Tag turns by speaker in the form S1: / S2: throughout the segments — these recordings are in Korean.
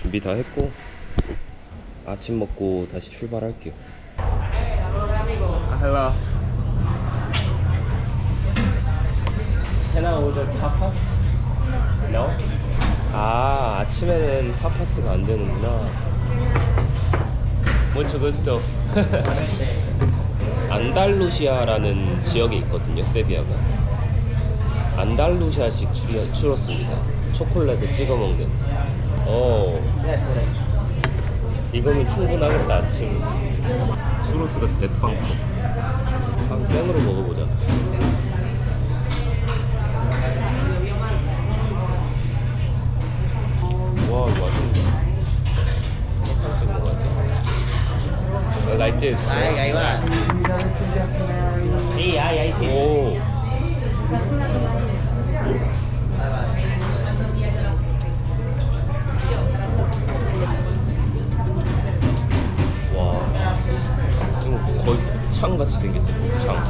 S1: 준비 다 했고 아침 먹고 다시 출발할게요. Hello. Can I order tapas? No. 아 아침에는 타파스가 안 되는구나. Mucho gusto. 안달루시아라는 지역에 있거든요, 세비야가. 안달루시아식 추리, 추러스입니다. 초콜릿에 찍어 먹는. 오. 이거면 충분하겠다 아침. 추러스가 대빵커. 한 생으로 먹어보자. 와, 이거 맛있는데. 어떻게 찍은 거 같아? Like this.
S2: Ahí,
S1: 곱창 같이 생겼어, 곱창.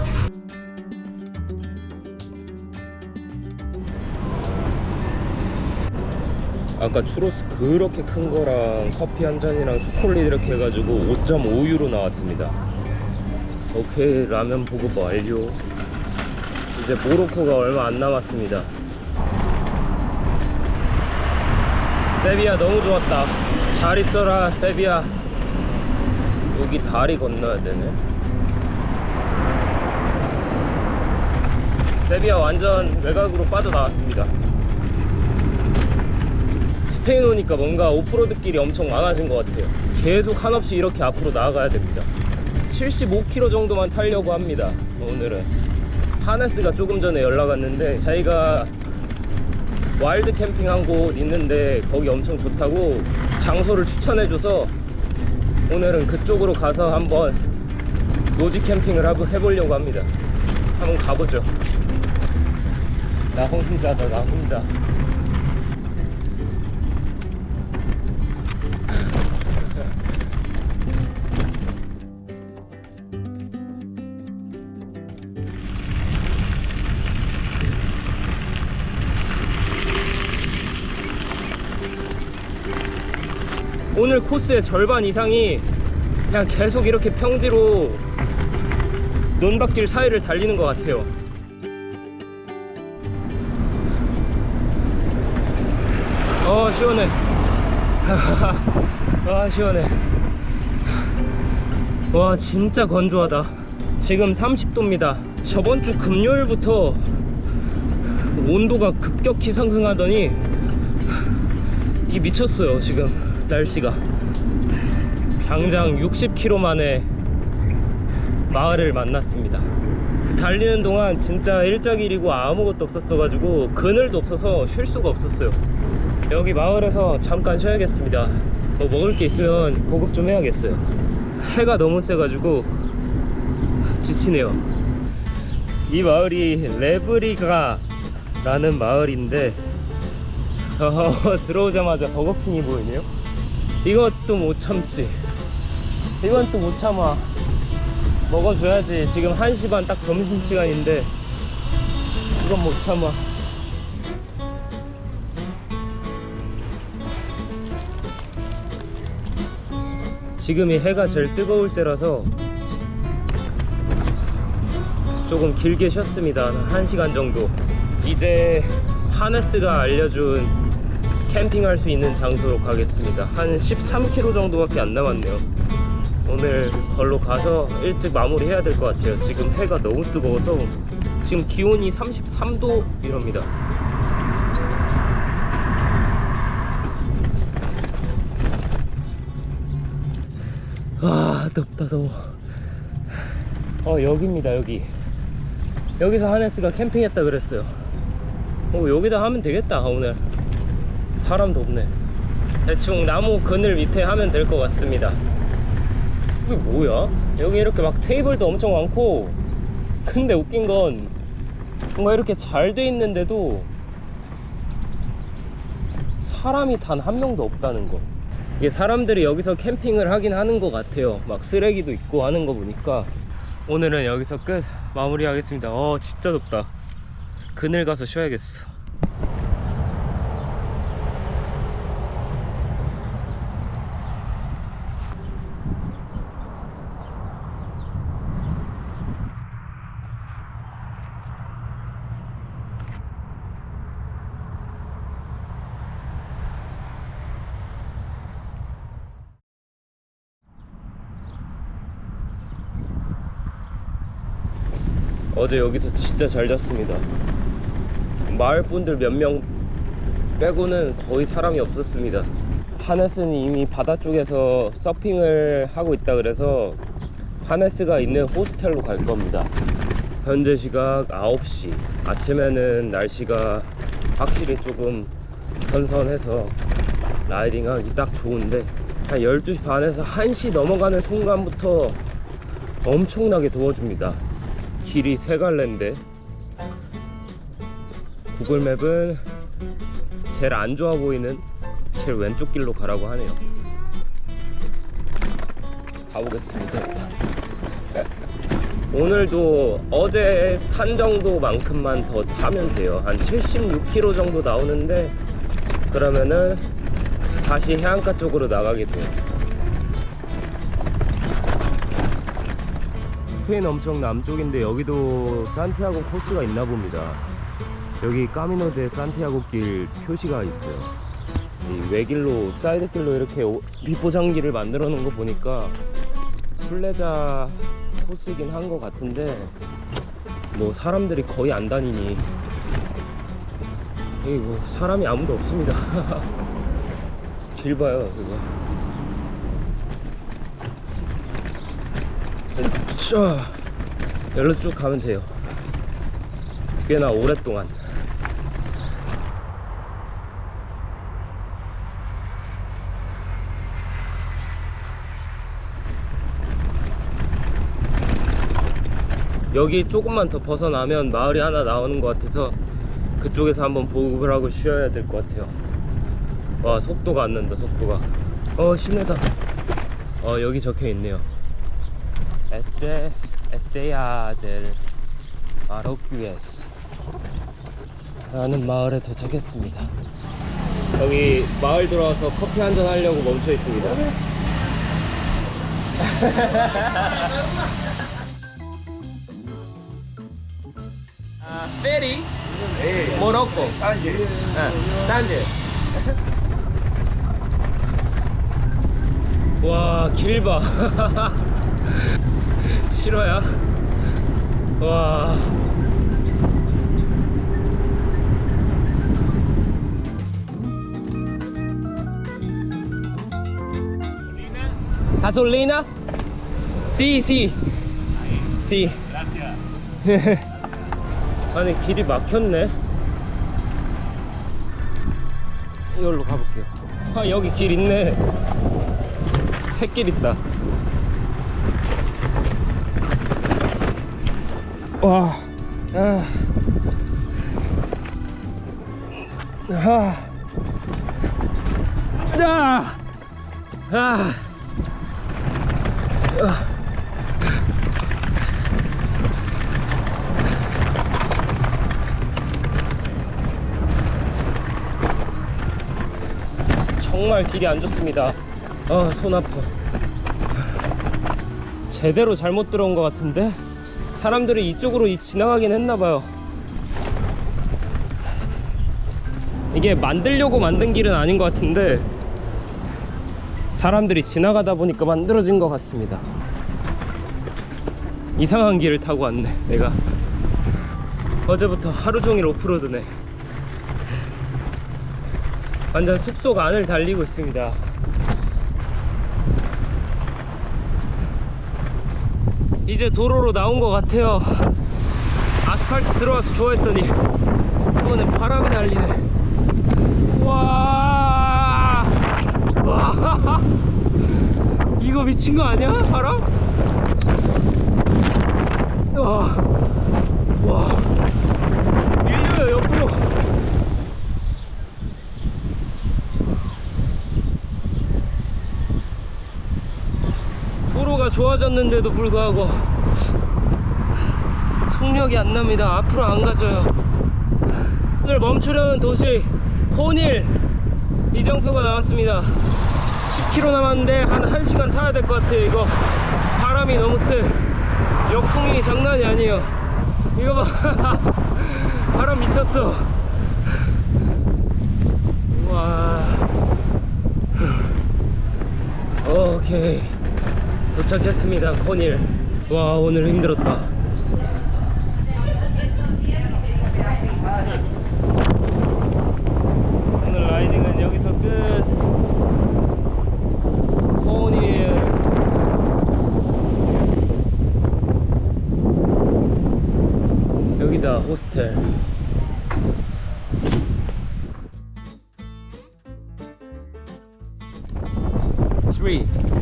S1: 아까 추로스 그렇게 큰 거랑 커피 한 잔이랑 초콜릿 이렇게 해가지고 5.5유로 나왔습니다. 오케이 라면 보급 완료 이제 모로코가 얼마 안 남았습니다. 세비야 너무 좋았다. 잘 있어라 세비야. 여기 다리 건너야 되네 세비야 완전 외곽으로 빠져나왔습니다. 스페인 오니까 뭔가 오프로드 길이 엄청 많아진 것 같아요. 계속 한없이 이렇게 앞으로 나아가야 됩니다. 75km 정도만 타려고 합니다 오늘은. 하네스가 조금 전에 연락 왔는데 자기가 와일드 캠핑 한 곳 있는데 거기 엄청 좋다고 장소를 추천해줘서 오늘은 그쪽으로 가서 한번 노지 캠핑을 해보려고 합니다 한번 가보죠. 나 혼자다 나 혼자. 오늘 코스의 절반 이상이 그냥 계속 이렇게 평지로 논밭길 사이를 달리는 것 같아요. 어 시원해. 아 시원해. 와 진짜 건조하다. 지금 30도입니다. 저번 주 금요일부터 온도가 급격히 상승하더니 이 미쳤어요 지금 날씨가 장장 60km 만에 마을을 만났습니다 그 달리는 동안 진짜 일자길이고 아무것도 없었어 가지고 그늘도 없어서 쉴 수가 없었어요 여기 마을에서 잠깐 쉬어야겠습니다 뭐 먹을 게 있으면 보급 좀 해야겠어요 해가 너무 세 가지고 지치네요 이 마을이 레브리가 라는 마을인데 어, 들어오자마자 버거킹이 보이네요. 이것도 못 참지. 이건 또 못 참아. 먹어줘야지. 지금 1시 반 딱 점심시간인데, 이건 못 참아. 지금이 해가 제일 뜨거울 때라서 조금 길게 쉬었습니다. 한 1시간 정도. 이제 하네스가 알려준 캠핑할 수 있는 장소로 가겠습니다. 한 13km 정도밖에 안 남았네요. 오늘 걸로 가서 일찍 마무리 해야 될 것 같아요. 지금 해가 너무 뜨거워서 지금 기온이 33도 이럽니다. 아 덥다 더워. 어 여기입니다 여기. 여기서 하네스가 캠핑했다 그랬어요. 어, 여기다 하면 되겠다 오늘 사람도 없네 대충 나무 그늘 밑에 하면 될 것 같습니다 이게 뭐야? 여기 이렇게 막 테이블도 엄청 많고. 근데 웃긴 건 뭔가 이렇게 잘 돼 있는데도 사람이 단 한 명도 없다는 거. 이게 사람들이 여기서 캠핑을 하긴 하는 것 같아요. 막 쓰레기도 있고 하는 거 보니까. 오늘은 여기서 끝. 마무리 하겠습니다. 어 진짜 덥다. 그늘 가서 쉬어야겠어 어제 여기서 진짜 잘 잤습니다. 마을 분들 몇 명 빼고는 거의 사람이 없었습니다. 하네스는 이미 바다 쪽에서 서핑을 하고 있다 그래서 하네스가 있는 호스텔로 갈 겁니다. 현재 시각 9시. 아침에는 날씨가 확실히 조금 선선해서 라이딩 하기 딱 좋은데 한 12시 반에서 1시 넘어가는 순간부터 엄청나게 더워집니다. 길이 세 갈래인데 구글맵은 제일 안 좋아 보이는 제일 왼쪽 길로 가라고 하네요. 가보겠습니다. 오늘도 어제 탄 정도만큼만 더 타면 돼요. 한 76km 정도 나오는데 그러면은 다시 해안가 쪽으로 나가게 돼요. 스페인 엄청 남쪽인데 여기도 산티아고 코스가 있나 봅니다. 여기 까미노 데 산티아고 길 표시가 있어요. 이 외길로 사이드 길로 이렇게 오- 비포장길을 만들어 놓은 거 보니까 순례자 코스이긴 한 것 같은데 뭐 사람들이 거의 안 다니니 여기 뭐 사람이 아무도 없습니다. 길 봐요 그거. 자, 여기로 쭉 가면 돼요. 꽤나 오랫동안. 여기 조금만 더 벗어나면 마을이 하나 나오는 것 같아서 그쪽에서 한번 보급을 하고 쉬어야 될 것 같아요. 와 속도가 안 난다 속도가. 어 시내다. 어 여기 적혀 있네요. Este del Marocues 라는 마을에 도착했습니다. 여기 마을 들어와서 커피 한잔 하려고 멈춰 있습니다. 페리? 모로코? 단지. 단지. 와 길봐 싫어야 와 가솔리나? Sí, sí. Sí. 아니 길이 막혔네. 이걸로 가볼게요. 아 여기 길 있네. 새길 있다. 와. 아. 아. 아. 아. 정말 길이 안 좋습니다. 아, 손 아파. 제대로 잘못 들어온 것 같은데 사람들이 이쪽으로 이- 지나가긴 했나봐요. 이게 만들려고 만든 길은 아닌 것 같은데 사람들이 지나가다 보니까 만들어진 것 같습니다. 이상한 길을 타고 왔네, 내가. 어제부터 하루 종일 오프로드네. 완전 숲속 안을 달리고 있습니다. 이제 도로로 나온 것 같아요. 아스팔트 들어와서 좋아했더니 이번엔 바람이 날리네. 와, 와, 이거 미친 거 아니야? 바람? 와, 와, 밀려요 옆으로. 좋아졌는데도 불구하고 속력이 안 납니다. 앞으로 안 가져요. 오늘 멈추려는 도시 코닐 이정표가 나왔습니다. 10km 남았는데 한 1시간 타야 될 것 같아요. 이거 바람이 너무 세. 역풍이 장난이 아니에요. 이거 봐. 바람 미쳤어. 와. 오케이. 도착했습니다 코닐 와 오늘 힘들었다. 오늘 라이딩은 여기서 끝. 코닐 여기다
S2: 호스텔. 3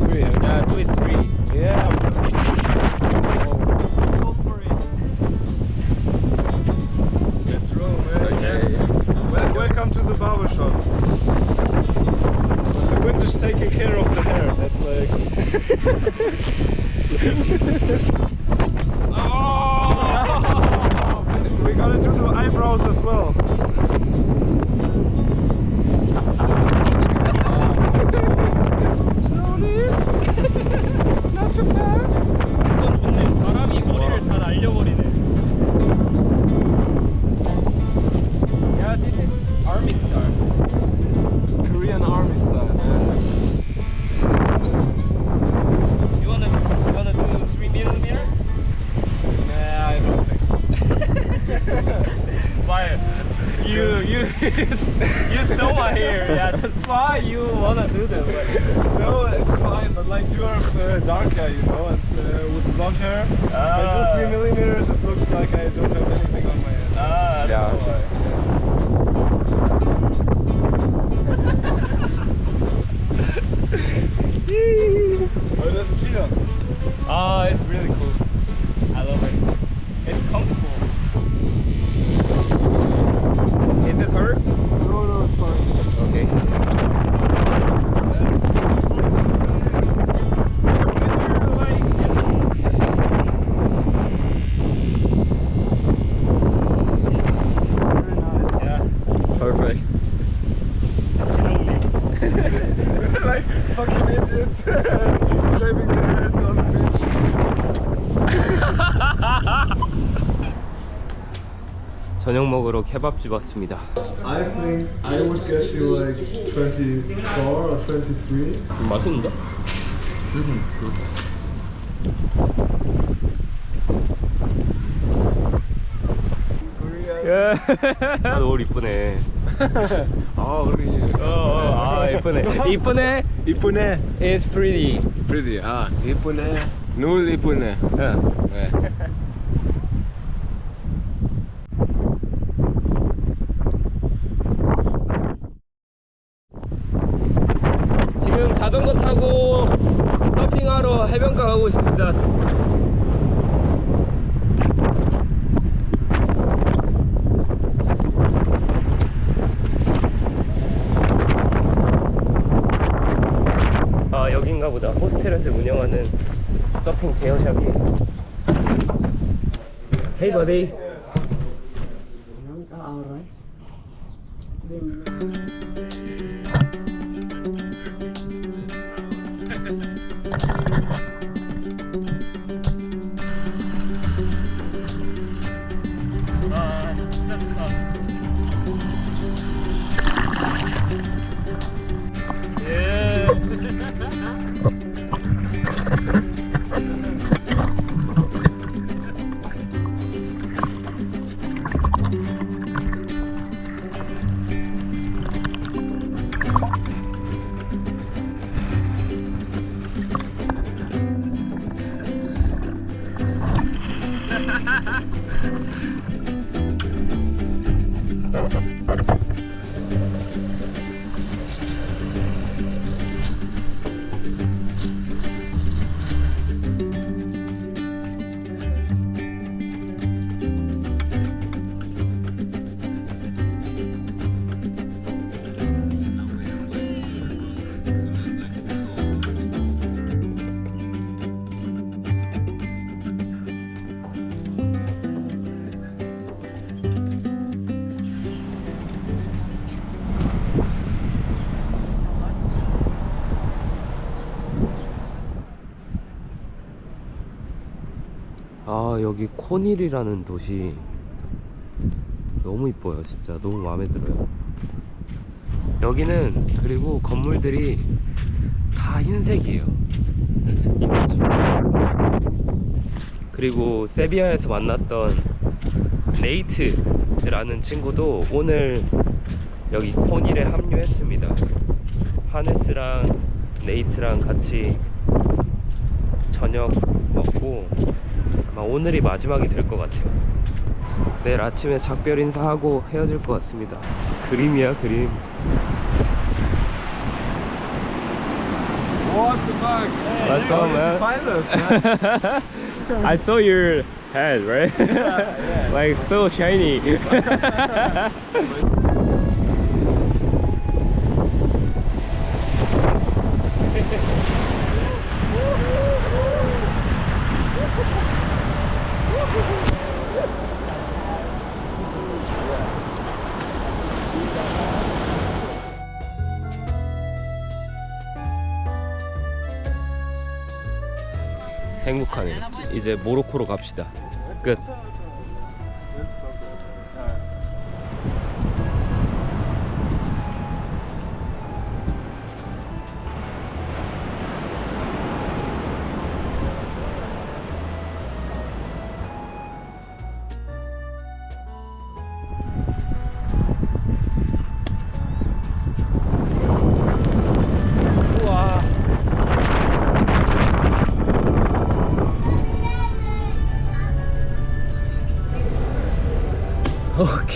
S1: you, you saw my hair. Yeah, that's why you wanna do this. But
S2: No, it's fine, but like you are uh, dark hair, you know, and uh, with blonde hair, if I
S1: Ah.
S2: do 3 millimeters, it looks like I don't have anything on my head.
S1: Ah, that's
S2: Yeah.
S1: why.
S2: How does it feel?
S1: Ah, it's really cool. I love it. 케밥집 왔습니다.
S2: I think I would guess you like 24 or 23.
S1: 맛있는데? 예. 아, 너무 이쁘네.
S2: Oh, really?
S1: 어, 어, 아, 이쁘네. 이쁘네.
S2: 이쁘네.
S1: It's pretty.
S2: Pretty. 아, 이쁘네. 눈 이쁘네.
S1: 응.
S2: 네.
S1: 지금 자전거 타고 서핑하러 해변가 가고 있습니다. 아 여긴가 보다. 호스텔에서 운영하는 서핑 대여샵이에요. Hey buddy. Ha ha ha! 아 여기 코닐이라는 도시. 너무 이뻐요 진짜. 너무 마음에 들어요. 여기는 그리고 건물들이 다 흰색이에요. 그리고 세비야에서 만났던 네이트라는 친구도 오늘 여기 코닐에 합류했습니다. 하네스랑 네이트랑 같이 저녁 먹고 아마 오늘이 마지막이 될 것 같아요. 내일 아침에 작별 인사하고 헤어질 것 같습니다. 그림이야 그림.
S2: What the fuck? How
S1: up,
S2: did
S1: man?
S2: find us, man?
S1: I saw your head, right?
S2: yeah.
S1: like so shiny. 이제 모로코로 갑시다. 끝.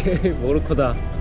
S1: 오케이 모로코다